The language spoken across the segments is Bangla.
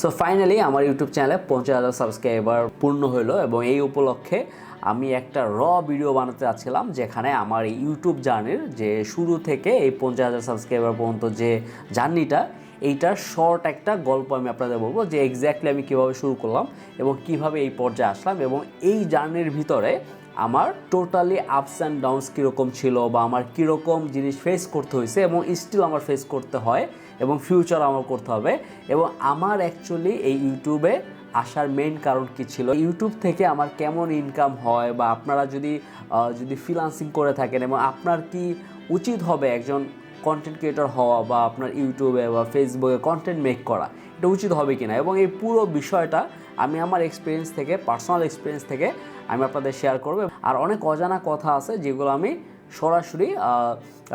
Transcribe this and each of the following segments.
সো ফাইনালি আমার ইউটিউব চ্যানেলে পঞ্চাশ হাজার সাবস্ক্রাইবার পূর্ণ হলো এবং এই উপলক্ষে আমি একটা র ভিডিও বানাতে যাচ্ছিলাম, যেখানে আমার ইউটিউব জার্নির যে শুরু থেকে এই পঞ্চাশ হাজার সাবস্ক্রাইবার পর্যন্ত যে জার্নিটা এইটার শর্ট একটা গল্প আমি আপনাদের বলব যে এক্স্যাক্টলি আমি কীভাবে শুরু করলাম এবং কীভাবে এই পর্যায়ে আসলাম এবং এই জার্নির ভিতরে আমার টোটালি আপস অ্যান্ড ডাউনস কীরকম ছিল বা আমার কীরকম জিনিস ফেস করতে হয়েছে এবং স্টিল আমার ফেস করতে হয় এবং ফিউচার আমার করতে হবে এবং আমার অ্যাকচুয়ালি এই ইউটিউবে আসার মেন কারণ কি ছিল? ইউটিউব থেকে আমার কেমন ইনকাম হয় বা আপনারা যদি যদি ফ্রিলান্সিং করে থাকেন এবং আপনার কি উচিত হবে একজন কন্টেন্ট ক্রিয়েটর হওয়া বা আপনার ইউটিউবে বা ফেসবুকে কন্টেন্ট মেক করা, এটা উচিত হবে কিনা? এবং এই পুরো বিষয়টা আমি আমার এক্সপিরিয়েন্স থেকে পার্সোনাল এক্সপিরিয়েন্স থেকে আমি আপনাদের শেয়ার করব। আর অনেক অজানা কথা আছে যেগুলো আমি সরাসরি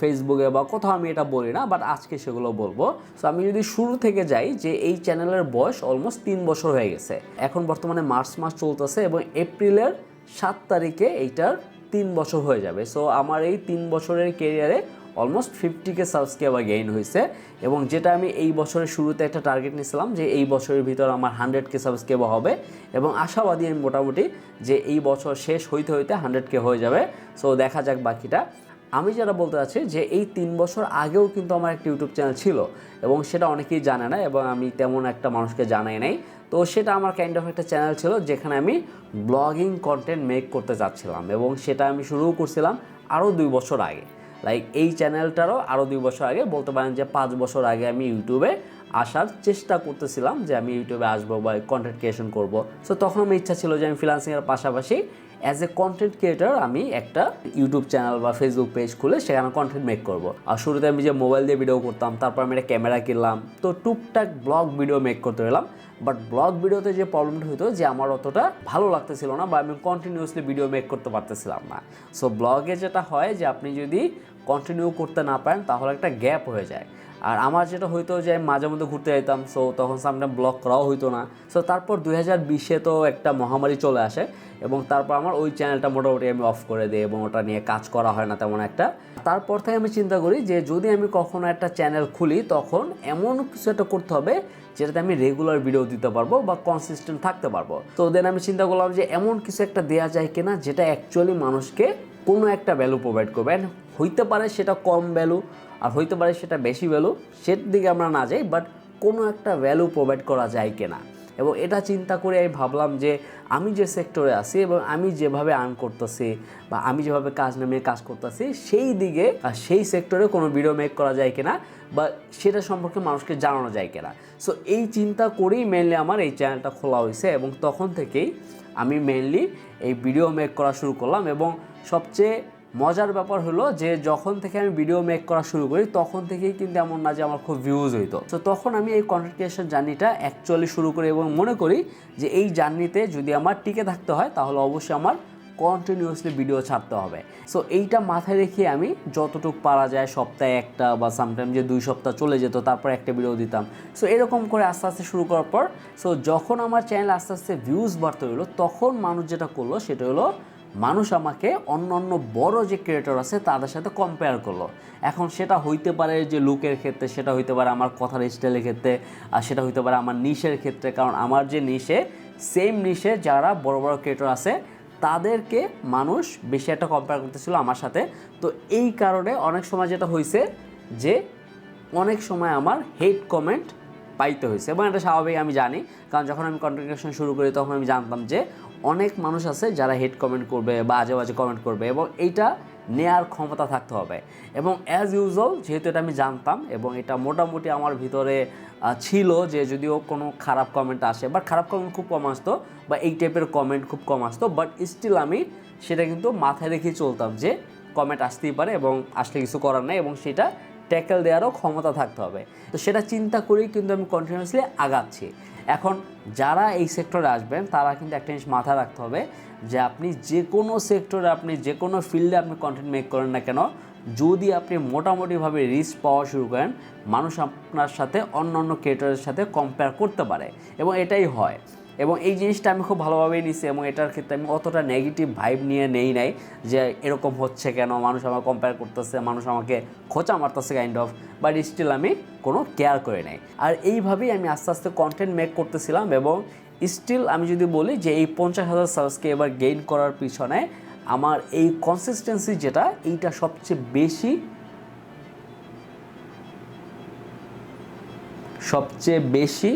ফেসবুকে বা কোথাও আমি এটা বলি না বাট আজকে সেগুলো বলব। সো আমি যদি শুরু থেকে যাই যে এই চ্যানেলের বয়স অলমোস্ট তিন বছর হয়ে গেছে। এখন বর্তমানে মার্চ মাস চলতেছে এবং এপ্রিলের সাত তারিখে এইটার তিন বছর হয়ে যাবে। সো আমার এই তিন বছরের কেরিয়ারে অলমোস্ট ফিফটিকে সাবস্ক্রাইবার গেইন হয়েছে এবং যেটা আমি এই বছরের শুরুতে একটা টার্গেট নিয়েছিলাম যে এই বছরের ভিতর আমার হান্ড্রেডকে সাবস্ক্রাইবার হবে এবং আশাবাদী আমি মোটামুটি যে এই বছর শেষ হইতে হইতে হান্ড্রেডকে হয়ে যাবে। সো দেখা যাক বাকিটা। আমি যেটা বলতে চাচ্ছি যে এই তিন বছর আগেও কিন্তু আমার একটা ইউটিউব চ্যানেল ছিল এবং সেটা অনেকেই জানে না এবং আমি তেমন একটা মানুষকে জানাই নাই। তো, সেটা আমার কাইন্ড অফ একটা চ্যানেল ছিল যেখানে আমি ব্লগিং কন্টেন্ট মেক করতে চাচ্ছিলাম এবং সেটা আমি শুরুও করছিলাম আরও দুই বছর আগে। লাইক এই চ্যানেলটারও আরও দুই বছর আগে বলতে পারেন যে পাঁচ বছর আগে আমি ইউটিউবে আসার চেষ্টা করতেছিলাম যে আমি ইউটিউবে আসব বা কন্টেন্ট ক্রিয়েশন করব। সো তখন আমার ইচ্ছা ছিল যে আমি ফ্রিলান্সিংয়ের পাশাপাশি অ্যাজ এ কন্টেন্ট ক্রিয়েটর আমি একটা ইউটিউব চ্যানেল বা ফেসবুক পেজ খুলে সেখানে কন্টেন্ট মেক করব। আর শুরুতে আমি যে মোবাইল দিয়ে ভিডিও করতাম, তারপর আমি একটা ক্যামেরা কিনলাম। তো টুকটাক ব্লগ ভিডিও মেক করতে গেলাম বাট ব্লগ ভিডিওতে যে প্রবলেমটা হতো যে আমার অতটা ভালো লাগতেছিল না বা আমি কন্টিনিউসলি ভিডিও মেক করতে পারতেছিলাম না। সো ব্লগে যেটা হয় যে আপনি যদি কন্টিনিউ করতে না পারেন, তাহলে একটা গ্যাপ হয়ে যায়। আর আমার যেটা হইতো যে, আমি মাঝে মধ্যে ঘুরতে যেতাম সো তখন সামনে ব্লগ করাও হইতো না। সো তারপর দুই হাজার বিশে তো একটা মহামারী চলে আসে, এবং তারপর আমার ওই চ্যানেলটা মোটামুটি আমি অফ করে দিই, এবং ওটা নিয়ে কাজ করা হয় না তেমন একটা। তারপর থেকে আমি চিন্তা করি যে, যদি আমি কখনো একটা চ্যানেল খুলি, তখন এমন কিছু একটা করতে হবে, যেটাতে আমি রেগুলার ভিডিও দিতে পারব বা কনসিস্টেন্ট থাকতে পারব। তো দেন আমি চিন্তা করলাম যে, এমন কিছু একটা দেওয়া যায় কিনা, যেটা অ্যাকচুয়ালি মানুষকে কোনো একটা ভ্যালু প্রোভাইড করবে। And হইতে পারে সেটা কম ভ্যালু আর হইতে পারে সেটা বেশি ভ্যালু সেটার দিকে আমরা না যাই বাট কোনো একটা ভ্যালু প্রোভাইড করা যায় কিনা। এবং এটা চিন্তা করে আমি ভাবলাম যে, আমি যে সেক্টরে আছি এবং আমি যেভাবে আর্ন করতেছি বা আমি যেভাবে কাজ নামিয়ে কাজ করতেছি, সেই দিকে সেই সেক্টরে কোনো ভিডিও মেক করা যায় কিনা, বা সেটা সম্পর্কে মানুষকে জানানো যায় কিনা। সো এই চিন্তা করেই মেনলি আমার এই চ্যানেলটা খোলা হয়েছে এবং তখন থেকেই আমি মেনলি এই ভিডিও মেক করা শুরু করলাম এবং সবচেয়ে মজার ব্যাপার হলো যে যখন থেকে আমি ভিডিও মেক করা শুরু করি, তখন থেকেই কিন্তু এমন না যে আমার খুব ভিউজ হইতো। তো তখন আমি এই কন্টেন্ট ক্রিয়েশন জার্নিটা অ্যাকচুয়ালি শুরু করি এবং মনে করি যে এই জার্নিতে যদি আমার টিকে থাকতে হয়, তাহলে অবশ্যই আমার কন্টিনিউয়াসলি ভিডিও ছাড়তে হবে। সো এইটা মাথায় রেখে আমি যতটুকু পারা যায় সপ্তাহে একটা বা সামটাইম যে দুই সপ্তাহ চলে যেত, তারপর একটা ভিডিও দিতাম। সো এরকম করে আস্তে আস্তে শুরু করার পর সো যখন আমার চ্যানেল আস্তে আস্তে ভিউজ বাড়তে হলো তখন মানুষ যেটা করল, সেটা হলো মানুষ আমাকে অন্য অন্য বড় যে ক্রিয়েটর আছে তাদের সাথে কম্পেয়ার করল। এখন সেটা হইতে পারে যে লুকের ক্ষেত্রে, সেটা হইতে পারে আমার কথার স্টাইলের ক্ষেত্রে, আর সেটা হইতে পারে আমার নিশের ক্ষেত্রে। কারণ আমার যে নিশে সেম নিশে যারা বড় বড় ক্রিয়েটর আছে, তাদেরকে মানুষ বেশি একটা কম্পেয়ার করতেছিল আমার সাথে। তো এই কারণে অনেক সময় যেটা হয়েছে যে, অনেক সময় আমার হেড কমেন্ট পাইতে হয়েছে এবং এটা স্বাভাবিক, আমি জানি। কারণ যখন আমি কন্টেন্ট ক্রিয়েশন শুরু করি, তখন আমি জানতাম যে অনেক মানুষ আছে যারা হেড কমেন্ট করবে বা আজে বাজে কমেন্ট করবে এবং এইটা নেয়ার ক্ষমতা থাকতে হবে। এবং অ্যাজ ইউজুয়াল যেহেতু এটা আমি জানতাম এবং এটা মোটামুটি আমার ভিতরে ছিল যে যদিও কোনো খারাপ কমেন্ট আসে বাট খারাপ কমেন্ট খুব কম আসতো বা এই টাইপের কমেন্ট খুব কম আসতো বাট স্টিল আমি সেটা কিন্তু মাথায় রেখেই চলতাম যে কমেন্ট আসতেই পারে এবং আসলে কিছু করার নেই এবং সেটা ট্যাকেল দেওয়ারও ক্ষমতা থাকতে হবে। তো সেটা চিন্তা করেই কিন্তু আমি কন্টিনিউয়াসলি আগাচ্ছি। এখন যারা এই সেক্টরে আসবেন, তারা কিন্তু একটা জিনিস মাথায় রাখতে হবে যে আপনি যে কোনো সেক্টরে আপনি যে কোনো ফিল্ডে আপনি কন্টেন্ট মেক করেন না কেন, যদি আপনি মোটামুটিভাবে রিচ পাওয়া শুরু করেন, মানুষ আপনার সাথে অন্য অন্য ক্রিয়েটরের সাথে কম্পেয়ার করতে পারে। এবং এটাই হয়। এবং এই জিনিসটা আমি খুব ভালোভাবেই নিছি এবং এটার ক্ষেত্রে আমি অতটা নেগেটিভ ভাইব নিয়ে নেই নাই যে এরকম হচ্ছে কেন, মানুষ আমার কম্পেয়ার করতেছে, মানুষ আমাকে খোঁচা মারতেছে কাইন্ড অফ বাট স্টিল আমি কোনো কেয়ার করে নাই। আর এইভাবেই আমি আস্তে আস্তে কন্টেন্ট মেক করতেছিলাম এবং স্টিল আমি যদি বলি যে এই পঞ্চাশ হাজার সাবস্ক্রাইবার গেইন করার পিছনে আমার এই কনসিস্টেন্সি যেটা, এইটা সবচেয়ে বেশি সবচেয়ে বেশি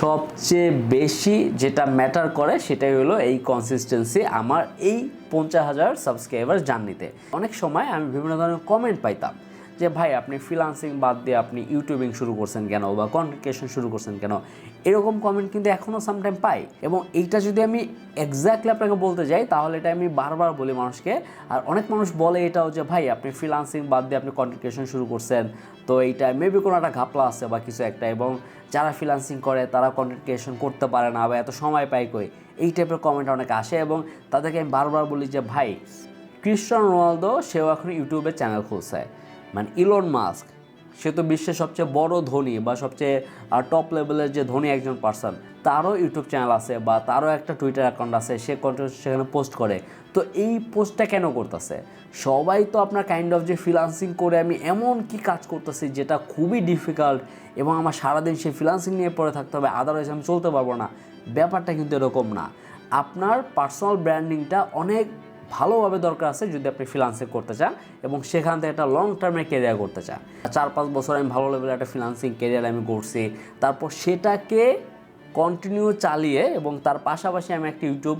সবচেয়ে বেশি যেটা ম্যাটার করে সেটাই হলো এই কনসিস্টেন্সি আমার এই পঞ্চাশ হাজার সাবস্ক্রাইবার জার্নিতে। অনেক সময় আমি বিভিন্ন ধরনের কমেন্ট পাইতাম। যে ভাই, আপনি ফ্রিলান্সিং বাদ দিয়ে আপনি ইউটিউবিং শুরু করছেন কেন বা কন্টেন্ট শুরু করছেন কেন? এরকম কমেন্ট কিন্তু এখনও সামটাইম পাই। এবং এইটা যদি আমি এক্স্যাক্টলি আপনাকে বলতে যাই, তাহলে এটা আমি বারবার বলি মানুষকে। আর অনেক মানুষ বলে এটাও যে, ভাই, আপনি ফ্রিলান্সিং বাদ দিয়ে আপনি কন্টেন্ট শুরু করছেন। তো এইটা মেবি কোনো একটা ঘাপলা আছে বা কিছু একটা। এবং যারা ফ্রিলান্সিং করে, তারা কন্টেন্ট করতে পারে না বা এত সময় পায় কই? এই টাইপের কমেন্ট অনেক আসে এবং তাদেরকে আমি বারবার বলি যে, ভাই ক্রিশ্চিয়ানো রোনালদো সেও এখন ইউটিউবে চ্যানেল খুলছে। মানে ইলন মাস্ক সে তো বিশ্বের সবচেয়ে বড় ধনী বা সবচেয়ে টপ লেভেলের যে ধনী একজন পার্সন তারও ইউটিউব চ্যানেল আছে বা তারও একটা টুইটার অ্যাকাউন্ট আছে, সে কন্টেন্ট সেখানে পোস্ট করে। তো এই পোস্টটা কেন করতেছে? সবাই তো আপনার কাইন্ড অফ যে ফ্রিলান্সিং করে আমি এমন কি কাজ করতেছি যেটা খুবই ডিফিকাল্ট এবং আমার সারাদিন সেই ফ্রিলান্সিং নিয়ে পড়ে থাকতে হবে আদারওয়াইজ আমি চলতে পারব না। ব্যাপারটা কিন্তু এরকম না। আপনার পার্সোনাল ব্র্যান্ডিংটা অনেক ভালোভাবে দরকার আছে যদি আপনি ফ্রিলান্সিং করতে চান এবং সেখান থেকে একটা লং টার্মে কেরিয়ার করতে চান। চার পাঁচ বছর আমি ভালো লেভেলে একটা ফ্রিলান্সিং কেরিয়ার আমি করছি তারপর সেটাকে কন্টিনিউ চালিয়ে এবং তার পাশাপাশি আমি একটা ইউটিউব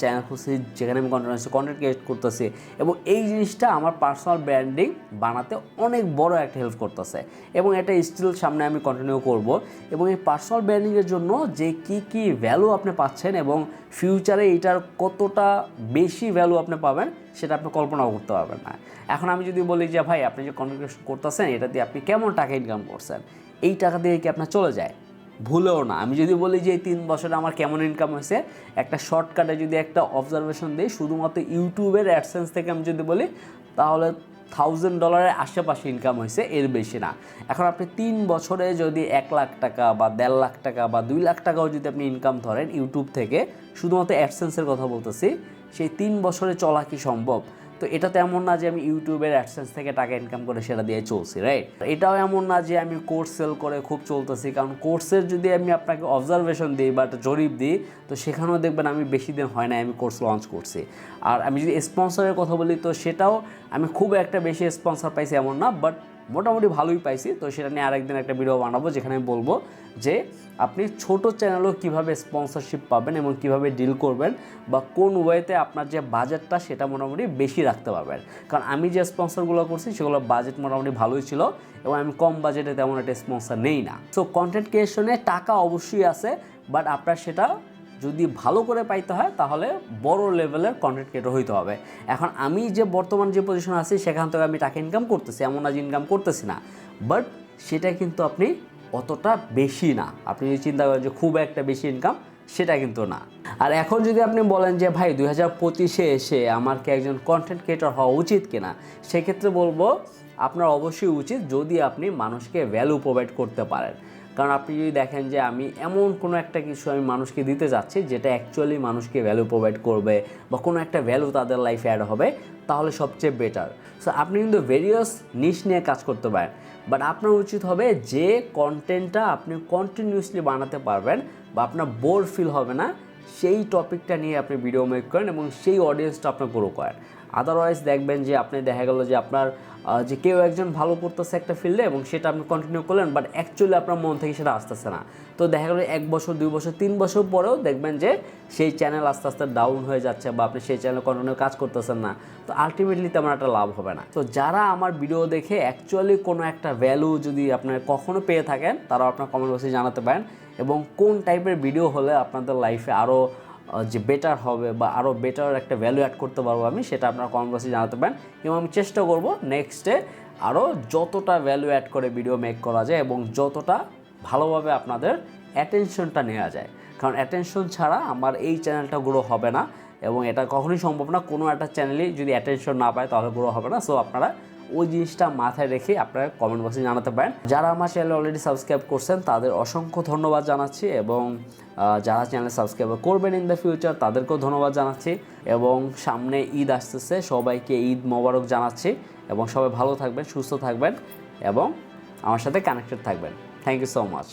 চ্যানেল খুলছি, যেখানে আমি কন্টেন্ট কন্টেন্ট ক্রিয়েট করতেছি। এবং এই জিনিসটা আমার পার্সোনাল ব্র্যান্ডিং বানাতে অনেক বড় একটা হেল্প করতেছে। এবং এটা স্টিল সামনে আমি কন্টিনিউ করব। এবং এই পার্সোনাল ব্র্যান্ডিংয়ের জন্য যে কি কি ভ্যালু আপনি পাচ্ছেন এবং ফিউচারে এটার কতটা বেশি ভ্যালু আপনি পাবেন, সেটা আপনি কল্পনাও করতে পারবেন না। এখন আমি যদি বলি যে, ভাই, আপনি যে কন্টেন্ট করতেছেন, এটা দিয়ে আপনি কেমন টাকা ইনকাম করছেন? এই টাকা দিয়ে কি আপনার চলে যায়? ভুলেও না। আমি যদি বলি যে এই তিন বছরে আমার কেমন ইনকাম হয়েছে, একটা শর্টকাটে যদি একটা অবজারভেশন দিই, শুধুমাত্র ইউটিউবের অ্যাডসেন্স থেকে আমি যদি বলি, তাহলে থাউজেন্ড ডলারের আশেপাশে ইনকাম হয়েছে, এর বেশি না। এখন আপনি তিন বছরে যদি এক লাখ টাকা বা দেড় লাখ টাকা বা দুই লাখ টাকাও যদি আপনি ইনকাম ধরেন ইউটিউব থেকে, শুধুমাত্র অ্যাডসেন্সের কথা বলতেছি, সেই তিন বছরে চলা কি সম্ভব? তো এটা তো এমন না যে আমি ইউটিউবের অ্যাডসেন্স থেকে টাকা ইনকাম করে সেটা দিয়ে চলছি রাইট এটাও এমন না যে আমি কোর্স সেল করে খুব চলতেছি, কারণ কোর্সের যদি আমি আপনাকে অবজারভেশন দিই বা একটা জরিপ দিই, তো সেখানেও দেখবেন আমি বেশি দিন হয় না আমি কোর্স লঞ্চ করছি। আর আমি যদি স্পন্সরের কথা বলি, তো সেটাও আমি খুব একটা বেশি স্পন্সর পাইছি এমন না বাট মোটামুটি ভালোই পাইছি, তো সেটা নিয়ে আরেকদিন একটা ভিডিও বানাবো, যেখানে আমি বলব যে আপনি ছোট চ্যানেলও কীভাবে স্পন্সরশিপ পাবেন এবং কীভাবে ডিল করবেন বা কোন ওয়েতে আপনার যে বাজেটটা সেটা মোটামুটি বেশি রাখতে পারবেন। কারণ আমি যে স্পন্সরগুলো করছি সেগুলো বাজেট মোটামুটি ভালোই ছিল এবং আমি কম বাজেটে তেমন একটা স্পন্সর নেই না। সো কন্টেন্ট ক্রিয়েশনে টাকা অবশ্যই আছে বাট আপনার সেটা যদি ভালো করে পাইতে হয়, তাহলে বড় লেভেলের কন্টেন্ট ক্রিয়েটর হইতে হবে। এখন আমি যে বর্তমান যে পজিশন আছি, সেখান থেকে আমি টাকা ইনকাম করতেছি, এমন আজ ইনকাম করতেছি না। বাট সেটা কিন্তু আপনি অতটা বেশি না। আপনি যদি চিন্তা করেন যে খুব একটা বেশি ইনকাম সেটা কিন্তু না। আর এখন যদি আপনি বলেন যে, ভাই, দুই হাজার পঁচিশে এসে আমার কি একজন কন্টেন্ট ক্রিয়েটর হওয়া উচিত কিনা? সেক্ষেত্রে বলব, আপনার অবশ্যই উচিত যদি আপনি মানুষকে ভ্যালু প্রোভাইড করতে পারেন। কারণ আপনি যদি দেখেন যে, আমি এমন কোনো একটা কিছু আমি মানুষকে দিতে যাচ্ছি, যেটা অ্যাকচুয়ালি মানুষকে ভ্যালু প্রোভাইড করবে বা কোনো একটা ভ্যালু তাদের লাইফে অ্যাড হবে, তাহলে সবচেয়ে বেটার সো আপনি কিন্তু ভেরিয়াস নিশ নিয়ে কাজ করতে পারেন। বাট আপনার উচিত হবে যে কন্টেন্টটা আপনি কন্টিনিউসলি বানাতে পারবেন বা আপনার বোর ফিল হবে না, সেই টপিকটা নিয়ে আপনি ভিডিও মেক করেন এবং সেই অডিয়েন্সটা আপনি গ্রো করেন। আদারওয়াইজ দেখবেন যে আপনি দেখা গেল যে আপনার যে কেউ একজন ভালো করতেছে একটা ফিল্ডে এবং সেটা আপনি কন্টিনিউ করলেন বাট অ্যাকচুয়ালি আপনার মন থেকে সেটা আসতেছে না। তো দেখা গেলো এক বছর, দুই বছর, তিন বছর পরেও দেখবেন যে সেই চ্যানেল আস্তে আস্তে ডাউন হয়ে যাচ্ছে বা আপনি সেই চ্যানেলে কন্টিনিউ কাজ করতেছেন না। তো আলটিমেটলি তেমন একটা লাভ হবে না। তো যারা আমার ভিডিও দেখে অ্যাকচুয়ালি কোনো একটা ভ্যালু যদি আপনার কখনো পেয়ে থাকেন তারা আপনার কমেন্ট বক্সে জানাতে পারেন এবং কোন টাইপের ভিডিও হলে আপনাদের লাইফে আরও যে বেটার হবে বা আরও বেটার একটা ভ্যালু অ্যাড করতে পারব আমি, সেটা আপনার কমেন্ট বক্সে জানাতে পারেন। এবং আমি চেষ্টা করব নেক্সটে আরও যতটা ভ্যালু অ্যাড করে ভিডিও মেক করা যায় এবং যতটা ভালোভাবে আপনাদের অ্যাটেনশনটা নেওয়া যায়। কারণ অ্যাটেনশন ছাড়া আমার এই চ্যানেলটা গ্রো হবে না এবং এটা কখনোই সম্ভব না। কোনো একটা চ্যানেলই যদি অ্যাটেনশন না পায় তাহলে গ্রো হবে না। সো আপনারা ওই জিনিসটা মাথায় রেখে আপনারা কমেন্ট বক্সে জানাতে পারেন। যারা আমার চ্যানেল অলরেডি সাবস্ক্রাইব করছেন, তাদের অসংখ্য ধন্যবাদ জানাচ্ছি এবং যারা চ্যানেল সাবস্ক্রাইব করবেন ইন দ্য ফিউচার তাদেরকেও ধন্যবাদ জানাচ্ছি এবং সামনে ঈদ আসতেছে, সবাইকে ঈদ মোবারক জানাচ্ছি এবং সবাই ভালো থাকবেন, সুস্থ থাকবেন এবং আমার সাথে কানেক্টেড থাকবেন। Thank you so much